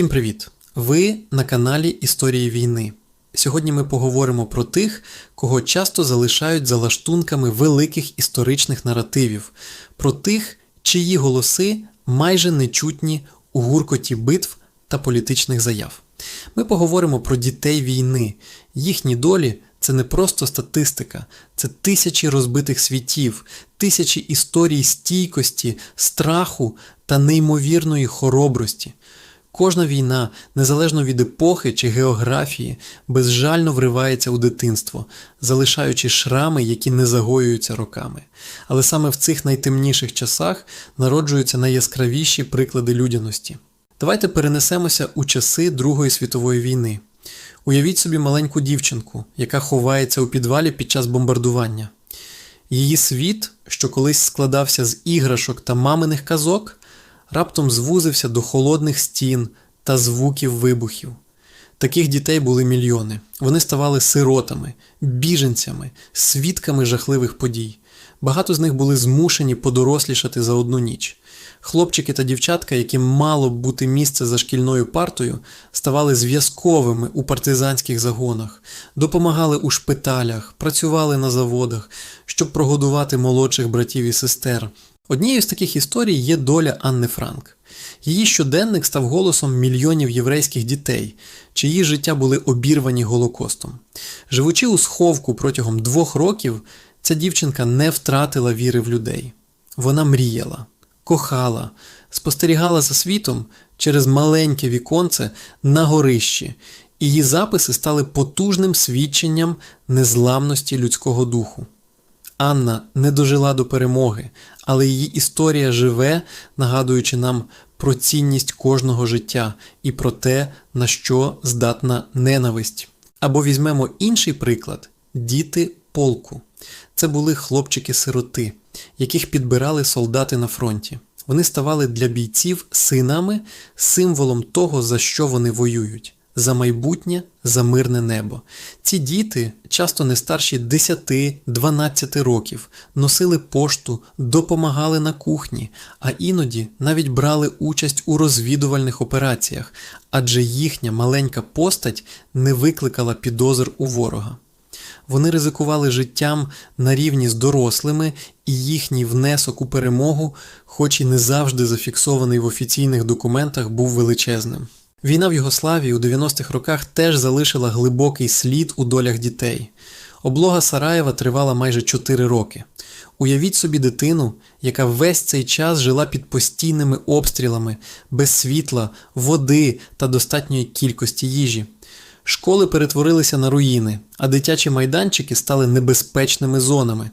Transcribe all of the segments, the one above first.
Всім привіт! Ви на каналі Історії війни. Сьогодні ми поговоримо про тих, кого часто залишають за лаштунками великих історичних наративів, про тих, чиї голоси майже нечутні у гуркоті битв та політичних заяв. Ми поговоримо про дітей війни. Їхні долі це не просто статистика, це тисячі розбитих світів, тисячі історій стійкості, страху та неймовірної хоробрості. Кожна війна, незалежно від епохи чи географії, безжально вривається у дитинство, залишаючи шрами, які не загоюються роками. Але саме в цих найтемніших часах народжуються найяскравіші приклади людяності. Давайте перенесемося у часи Другої світової війни. Уявіть собі маленьку дівчинку, яка ховається у підвалі під час бомбардування. Її світ, що колись складався з іграшок та маминих казок, раптом звузився до холодних стін та звуків вибухів. Таких дітей були мільйони. Вони ставали сиротами, біженцями, свідками жахливих подій. Багато з них були змушені подорослішати за одну ніч. Хлопчики та дівчатка, яким мало б бути місце за шкільною партою, ставали зв'язковими у партизанських загонах, допомагали у шпиталях, працювали на заводах, щоб прогодувати молодших братів і сестер. Однією з таких історій є доля Анни Франк. Її щоденник став голосом мільйонів єврейських дітей, чиї життя були обірвані Голокостом. Живучи у сховку протягом двох років, ця дівчинка не втратила віри в людей. Вона мріяла, кохала, спостерігала за світом через маленьке віконце на горищі, її записи стали потужним свідченням незламності людського духу. Анна не дожила до перемоги, але її історія живе, нагадуючи нам про цінність кожного життя і про те, на що здатна ненависть. Або візьмемо інший приклад діти полку. Це були хлопчики-сироти, яких підбирали солдати на фронті. Вони ставали для бійців синами, символом того, за що вони воюють за майбутнє, за мирне небо. Ці діти, часто не старші 10-12 років, носили пошту, допомагали на кухні, а іноді навіть брали участь у розвідувальних операціях, адже їхня маленька постать не викликала підозр у ворога. Вони ризикували життям на рівні з дорослими, і їхній внесок у перемогу, хоч і не завжди зафіксований в офіційних документах, був величезним. Війна в Югославії у 90-х роках теж залишила глибокий слід у долях дітей. Облога Сараєва тривала майже 4 роки. Уявіть собі дитину, яка весь цей час жила під постійними обстрілами, без світла, води та достатньої кількості їжі. Школи перетворилися на руїни, а дитячі майданчики стали небезпечними зонами.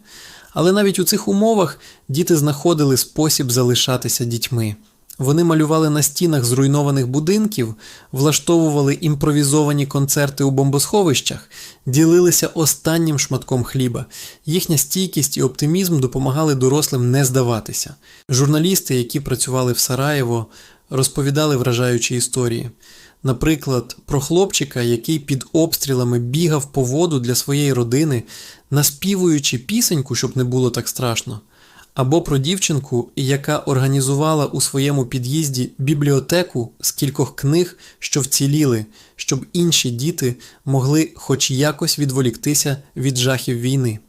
Але навіть у цих умовах діти знаходили спосіб залишатися дітьми. Вони малювали на стінах зруйнованих будинків, влаштовували імпровізовані концерти у бомбосховищах, ділилися останнім шматком хліба. Їхня стійкість і оптимізм допомагали дорослим не здаватися. Журналісти, які працювали в Сараєво, розповідали вражаючі історії. Наприклад, про хлопчика, який під обстрілами бігав по воду для своєї родини, наспівуючи пісеньку, щоб не було так страшно або про дівчинку, яка організувала у своєму під'їзді бібліотеку з кількох книг, що вціліли, щоб інші діти могли хоч якось відволіктися від жахів війни.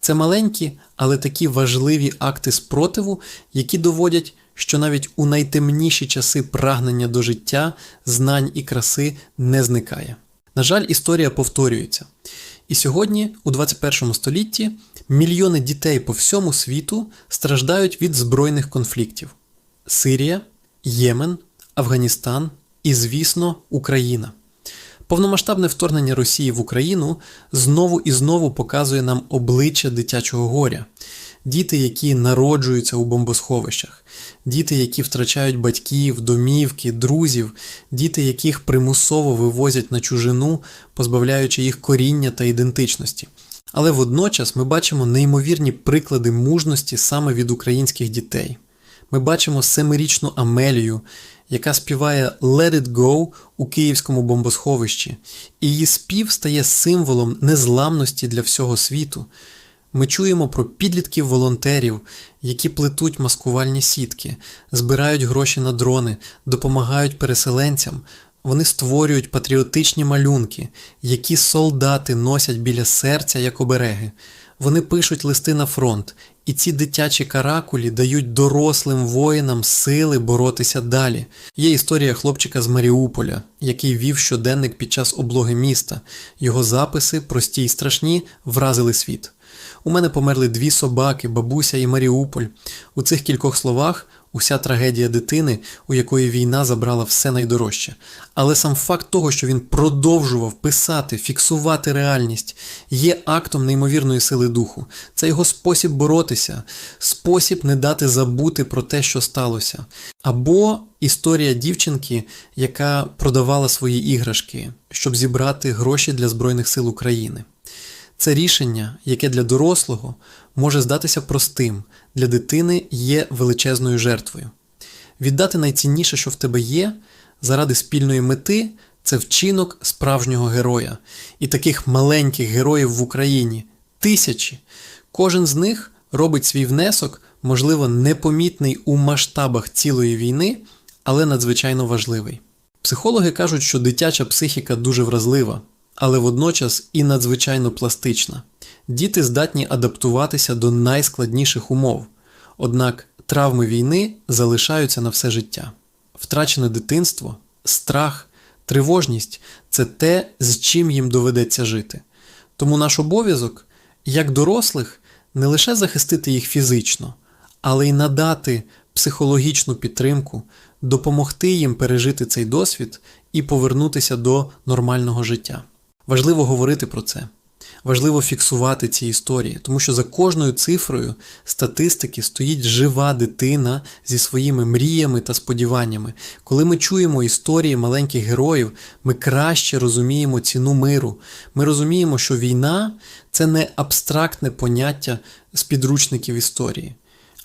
Це маленькі, але такі важливі акти спротиву, які доводять, що навіть у найтемніші часи прагнення до життя, знань і краси не зникає. На жаль, історія повторюється. І сьогодні, у 21 столітті, мільйони дітей по всьому світу страждають від збройних конфліктів: Сирія, Ємен, Афганістан і, звісно, Україна. Повномасштабне вторгнення Росії в Україну знову і знову показує нам обличчя дитячого горя, діти, які народжуються у бомбосховищах, діти, які втрачають батьків, домівки, друзів, діти, яких примусово вивозять на чужину, позбавляючи їх коріння та ідентичності. Але водночас ми бачимо неймовірні приклади мужності саме від українських дітей. Ми бачимо семирічну Амелію, яка співає Let It Go у київському бомбосховищі, і її спів стає символом незламності для всього світу. Ми чуємо про підлітків-волонтерів, які плетуть маскувальні сітки, збирають гроші на дрони, допомагають переселенцям. Вони створюють патріотичні малюнки, які солдати носять біля серця як обереги. Вони пишуть листи на фронт, і ці дитячі каракулі дають дорослим воїнам сили боротися далі. Є історія хлопчика з Маріуполя, який вів щоденник під час облоги міста. Його записи, прості й страшні, вразили світ. У мене померли дві собаки, бабуся і Маріуполь. У цих кількох словах уся трагедія дитини, у якої війна забрала все найдорожче. Але сам факт того, що він продовжував писати, фіксувати реальність, є актом неймовірної сили духу. Це його спосіб боротися, спосіб не дати забути про те, що сталося. Або історія дівчинки, яка продавала свої іграшки, щоб зібрати гроші для Збройних сил України. Це рішення, яке для дорослого може здатися простим, для дитини є величезною жертвою. Віддати найцінніше, що в тебе є, заради спільної мети це вчинок справжнього героя. І таких маленьких героїв в Україні тисячі. Кожен з них робить свій внесок, можливо, непомітний у масштабах цілої війни, але надзвичайно важливий. Психологи кажуть, що дитяча психіка дуже вразлива, але водночас і надзвичайно пластична. Діти здатні адаптуватися до найскладніших умов, однак травми війни залишаються на все життя. Втрачене дитинство, страх, тривожність це те, з чим їм доведеться жити. Тому наш обов'язок, як дорослих, не лише захистити їх фізично, але й надати психологічну підтримку, допомогти їм пережити цей досвід і повернутися до нормального життя. Важливо говорити про це. Важливо фіксувати ці історії, тому що за кожною цифрою статистики стоїть жива дитина зі своїми мріями та сподіваннями. Коли ми чуємо історії маленьких героїв, ми краще розуміємо ціну миру. Ми розуміємо, що війна це не абстрактне поняття з підручників історії,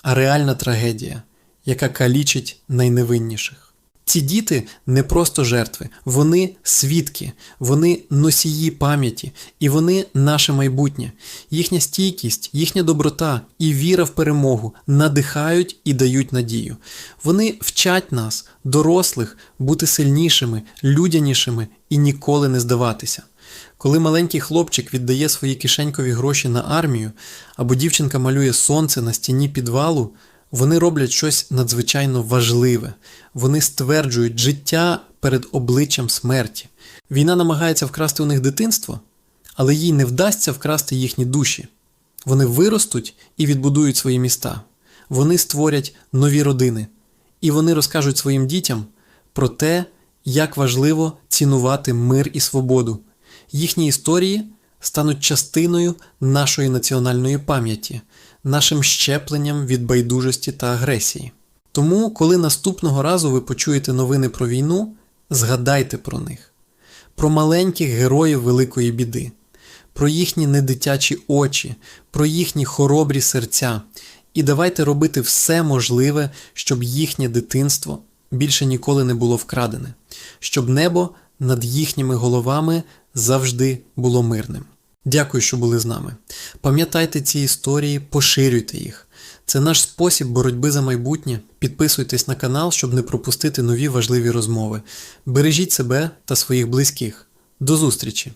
а реальна трагедія, яка калічить найневинніших. Ці діти не просто жертви, вони свідки, вони носії пам'яті, і вони наше майбутнє. Їхня стійкість, їхня доброта і віра в перемогу надихають і дають надію. Вони вчать нас, дорослих, бути сильнішими, людянішими і ніколи не здаватися. Коли маленький хлопчик віддає свої кишенькові гроші на армію, або дівчинка малює сонце на стіні підвалу, вони роблять щось надзвичайно важливе. Вони стверджують життя перед обличчям смерті. Війна намагається вкрасти у них дитинство, але їй не вдасться вкрасти їхні душі. Вони виростуть і відбудують свої міста. Вони створять нові родини, і вони розкажуть своїм дітям про те, як важливо цінувати мир і свободу. Їхні історії стануть частиною нашої національної пам'яті, нашим щепленням від байдужості та агресії. Тому, коли наступного разу ви почуєте новини про війну, згадайте про них, про маленьких героїв великої біди, про їхні недитячі очі, про їхні хоробрі серця. І давайте робити все можливе, щоб їхнє дитинство більше ніколи не було вкрадене, щоб небо над їхніми головами завжди було мирним. Дякую, що були з нами. Пам'ятайте ці історії, поширюйте їх. Це наш спосіб боротьби за майбутнє. Підписуйтесь на канал, щоб не пропустити нові важливі розмови. Бережіть себе та своїх близьких. До зустрічі!